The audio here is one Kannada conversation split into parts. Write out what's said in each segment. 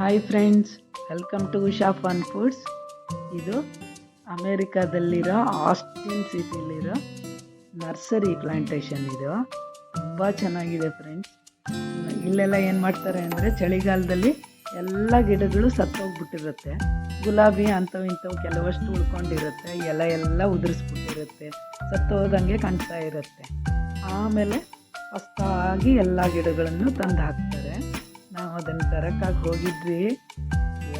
Hi friends welcome to Usha fun foods ಇದು ಅಮೇರಿಕಾದಲ್ಲಿರೋ ಆಸ್ಟಿನ್ ಸಿಟಿಲಿರೋ ನರ್ಸರಿ ಪ್ಲಾಂಟೇಷನ್ ಇದು. ತುಂಬ ಚೆನ್ನಾಗಿದೆ ಫ್ರೆಂಡ್ಸ್ ಇಲ್ಲೆಲ್ಲ ಏನು ಮಾಡ್ತಾರೆ ಅಂದರೆ ಚಳಿಗಾಲದಲ್ಲಿ ಎಲ್ಲ ಗಿಡಗಳು ಸತ್ತೋಗ್ಬಿಟ್ಟಿರುತ್ತೆ. ಗುಲಾಬಿ ಅಂಥವು ಇಂಥವು ಕೆಲವಷ್ಟು ಉಳ್ಕೊಂಡಿರುತ್ತೆ. ಎಲೆ ಎಲ್ಲ ಉದುರಿಸ್ಬಿಟ್ಟಿರುತ್ತೆ. ಸತ್ತೋದಂಗೆ ಕಾಣ್ತಾ ಇರುತ್ತೆ. ಆಮೇಲೆ ಹೊಸ್ತಾಗಿ ಎಲ್ಲ ಗಿಡಗಳನ್ನು ತಂದು ಹಾಕ್ತಾರೆ. ನಾವು ಅದನ್ನು ತರಕ್ಕಾಗಿ ಹೋಗಿದ್ವಿ.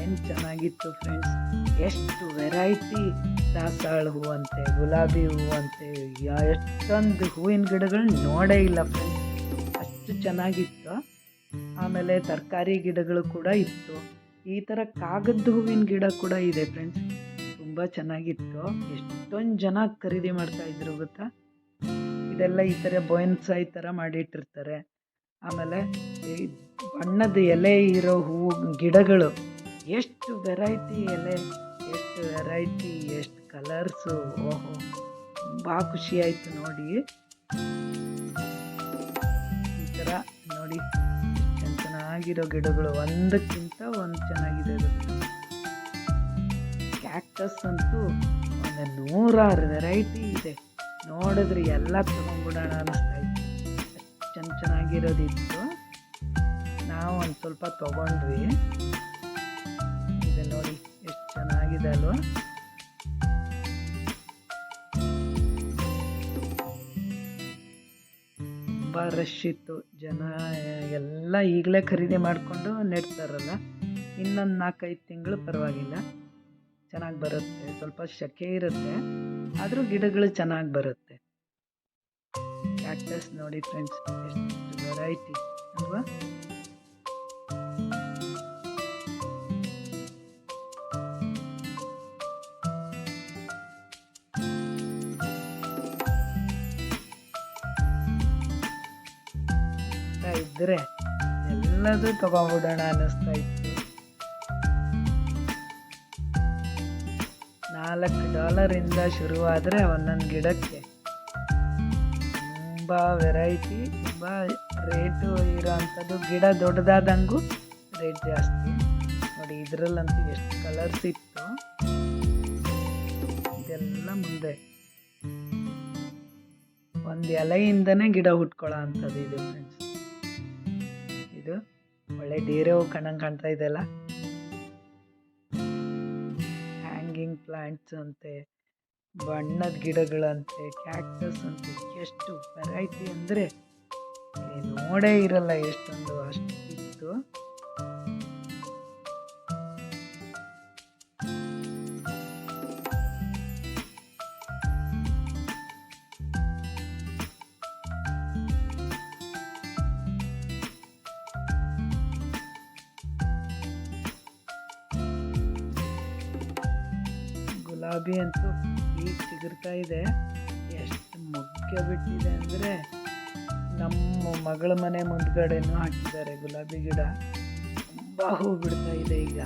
ಏನು ಚೆನ್ನಾಗಿತ್ತು ಫ್ರೆಂಡ್ಸ್ ಎಷ್ಟು ವೆರೈಟಿ ದಾಸಾಳ ಹೂವಂತೆ ಗುಲಾಬಿ ಹೂವಂತೆ ಯಾ- ಎಷ್ಟೊಂದು ಹೂವಿನ ಗಿಡಗಳು ನೋಡೇ ಇಲ್ಲ ಫ್ರೆಂಡ್ಸ್ ಅಷ್ಟು ಚೆನ್ನಾಗಿತ್ತು. ಆಮೇಲೆ ತರಕಾರಿ ಗಿಡಗಳು ಕೂಡ ಇತ್ತು. ಈ ಥರ ಕಾಗದ ಹೂವಿನ ಗಿಡ ಕೂಡ ಇದೆ ಫ್ರೆಂಡ್ಸ್ ತುಂಬ ಚೆನ್ನಾಗಿತ್ತು. ಎಷ್ಟೊಂದು ಜನ ಖರೀದಿ ಮಾಡ್ತಾ ಇದ್ರು ಗೊತ್ತಾ? ಇದೆಲ್ಲ ಈ ಥರ ಬೊಯನ್ಸಾಯಿ ಥರ ಮಾಡಿಟ್ಟಿರ್ತಾರೆ. ಆಮೇಲೆ ಈ ಬಣ್ಣದ ಎಲೆ ಇರೋ ಹೂವು ಗಿಡಗಳು, ಎಷ್ಟು ವೆರೈಟಿ ಎಲೆ, ಎಷ್ಟು ವೆರೈಟಿ ಎಷ್ಟು ಕಲರ್ಸು ಓಹೋ, ತುಂಬ ಖುಷಿ ಆಯಿತು ನೋಡಿ. ಈ ಥರ ನೋಡಿ ಚೆನ್ನಾಗಿರೋ ಗಿಡಗಳು, ಒಂದಕ್ಕಿಂತ ಒಂದು ಚೆನ್ನಾಗಿದೆ ಅದು. ಕ್ಯಾಕ್ಟಸ್ ಅಂತೂ ಒಂದು ನೂರಾರು ವೆರೈಟಿ ಇದೆ. ನೋಡಿದ್ರೆ ಎಲ್ಲ ತೊಗೊಂಡ್ಬಿಡೋಣ ಅನ್ನಿಸ್ತಾ ಚೆನ್ನಾಗಿರೋದಿತ್ತು ನಾವು ಒಂದು ಸ್ವಲ್ಪ ತೊಗೊಂಡ್ವಿ. ಇದು ನೋಡಿ ಎಷ್ಟು ಚೆನ್ನಾಗಿದೆ ಅಲ್ವಾ? ತುಂಬ ರಶ್ ಇತ್ತು. ಜನ ಎಲ್ಲ ಈಗಲೇ ಖರೀದಿ ಮಾಡಿಕೊಂಡು ನೆಡ್ತಾರಲ್ಲ. ಇನ್ನೊಂದು ನಾಲ್ಕೈದು ತಿಂಗಳು ಪರವಾಗಿಲ್ಲ. ಚೆನ್ನಾಗಿ ಬರುತ್ತೆ. ಸ್ವಲ್ಪ ಸೆಕೆ ಇರುತ್ತೆ. ಆದರೂ ಗಿಡಗಳು ಚೆನ್ನಾಗಿ ಬರುತ್ತೆ. ಕ್ಯಾಕ್ಟಸ್ ನೋಡಿ ಫ್ರೆಂಡ್ಸ್ ವೆರೈಟಿ ಅಲ್ವಾ? ಇದ್ರೆ ಎಲ್ಲದೂ ತಗೊಂಡ್ಬಿಡೋಣ ಅನ್ನಿಸ್ತಾ ಇತ್ತು. ನಾಲ್ಕು ಡಾಲರಿಂದ ಶುರುವಾದರೆ ಒಂದೊಂದು ಗಿಡಕ್ಕೆ ತುಂಬ ವೆರೈಟಿ ತುಂಬ ರೇಟು ಇರೋವಂಥದ್ದು ಗಿಡ ದೊಡ್ಡದಾದಂಗು ರೇಟ್ ಜಾಸ್ತಿ. ನೋಡಿ, ಇದರಲ್ಲಂತೂ ಎಷ್ಟು ಕಲರ್ಸ್ ಇತ್ತು. ಇದೆಲ್ಲ ಮುಂದೆ. ಒಂದು ಎಲೆಯಿಂದನೇ ಗಿಡ ಹುಟ್ಕೊಳ್ಳೋ ಅಂಥದ್ದು ಇದು ಫ್ರೆಂಡ್ಸ್ ಇದು ಒಳ್ಳೆ ಡೇರೆ ಹೋಗಿ ಕಣ್ಣಂಗೆ ಕಾಣ್ತಾ ಇದೆಲ್ಲ ಹ್ಯಾಂಗಿಂಗ್ ಪ್ಲಾಂಟ್ಸ್ ಅಂತೆ. ಬಣ್ಣದ ಗಿಡಗಳಂತೆ ಕ್ಯಾಕ್ಟಸ್ ಅಂತೆ ಎಷ್ಟು ವೆರೈಟಿ ಅಂದರೆ ನೋಡೇ ಇರಲ್ಲ ಎಷ್ಟೊಂದು. ಗುಲಾಬಿ ಅಂತೂ ಈಗ ಚಿಗುರ್ತಾ ಇದೆ. ಎಷ್ಟು ಮುಖ್ಯ ಬಿಟ್ಟಿದೆ ಅಂದರೆ ನಮ್ಮ ಮಗಳ ಮನೆ ಮುಂದ್ಗಡೆನೂ ಹಾಕಿದ್ದಾರೆ ಗುಲಾಬಿ ಗಿಡ. ತುಂಬ ಹೂ ಬಿಡ್ತಾ ಇದೆ ಈಗ.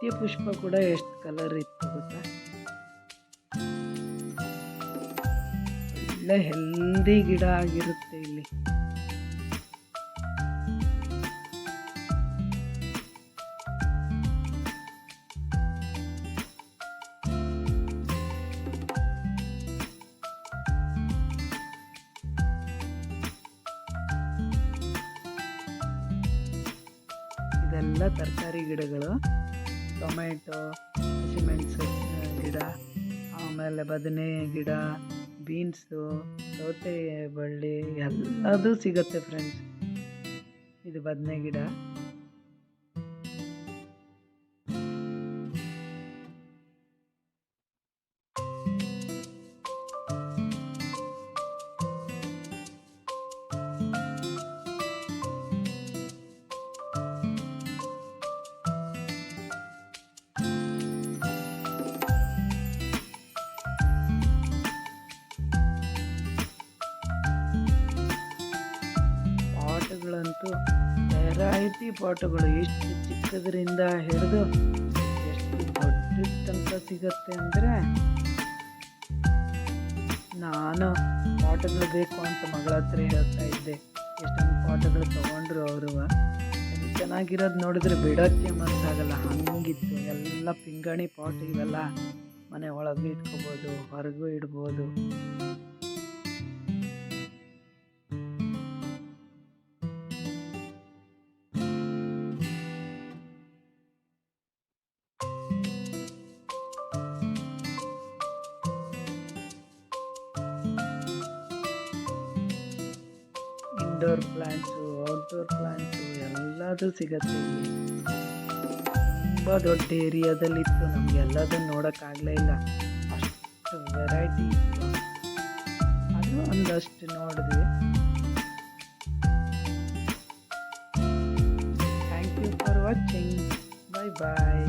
ನಿತ್ಯ ಪುಷ್ಪ ಕೂಡ ಎಷ್ಟು ಕಲರ್ ಇತ್ತು ಗೊತ್ತಾ? ಒಳ್ಳೆ ಹೆಲ್ದಿ ಗಿಡ ಆಗಿರುತ್ತೆ ಇಲ್ಲಿ. ಇದೆಲ್ಲ ತರಕಾರಿ ಗಿಡಗಳು. ಟೊಮೆಟೊ ಹಸಿಮೆಣಸು ಗಿಡ, ಆಮೇಲೆ ಬದನೆ ಗಿಡ ಬೀನ್ಸು ಸೌತೆ ಬಳ್ಳಿ ಎಲ್ಲದೂ ಸಿಗುತ್ತೆ ಫ್ರೆಂಡ್ಸ್ ಇದು ಬದನೆ ಗಿಡ ಪಾಟು ವೆರೈಟಿ ಪಾಟುಗಳು ಎಷ್ಟು ಚಿಕ್ಕದ್ರಿಂದ ಹಿಡಿದು ಎಷ್ಟು ದೊಡ್ಡ ತನಕ ಸಿಗುತ್ತೆ ಅಂದರೆ, ನಾನು ಪಾಟುಗಳು ಬೇಕು ಅಂತ ಮಗಳ ಹತ್ರ ಹೇಳ್ತಾ ಇದ್ದೆ. ಎಷ್ಟೊಂದು ಪಾಟುಗಳು ತೊಗೊಂಡ್ರು ಅವರು. ಚೆನ್ನಾಗಿರೋದು ನೋಡಿದ್ರೆ ಬಿಡೋಕ್ಕೆ ಮನಸ್ಸಾಗಲ್ಲ. ಹಂಗಿತ್ತು. ಎಲ್ಲ ಪಿಂಗಾಣಿ ಪಾಟ್ ಇವೆಲ್ಲ. ಮನೆ ಒಳಗೂ ಇಟ್ಕೋಬೋದು, ಹೊರಗೂ ಇಡ್ಬೋದು. ಇಂಡೋರ್ ಪ್ಲ್ಯಾಂಟ್ಸು ಔಟ್ಡೋರ್ ಪ್ಲ್ಯಾಂಟ್ಸು ಎಲ್ಲದೂ ಸಿಗತ್ತೆ ತುಂಬ ದೊಡ್ಡ ಏರಿಯಾದಲ್ಲಿತ್ತು ನಮಗೆ ಎಲ್ಲದನ್ನು ನೋಡೋಕ್ಕಾಗಲೇ ಇಲ್ಲ. ಅಷ್ಟು ವೆರೈಟಿ ಇತ್ತು. ಅದು ಒಂದಷ್ಟು ನೋಡಿದ್ವಿ. Thank you for watching bye bye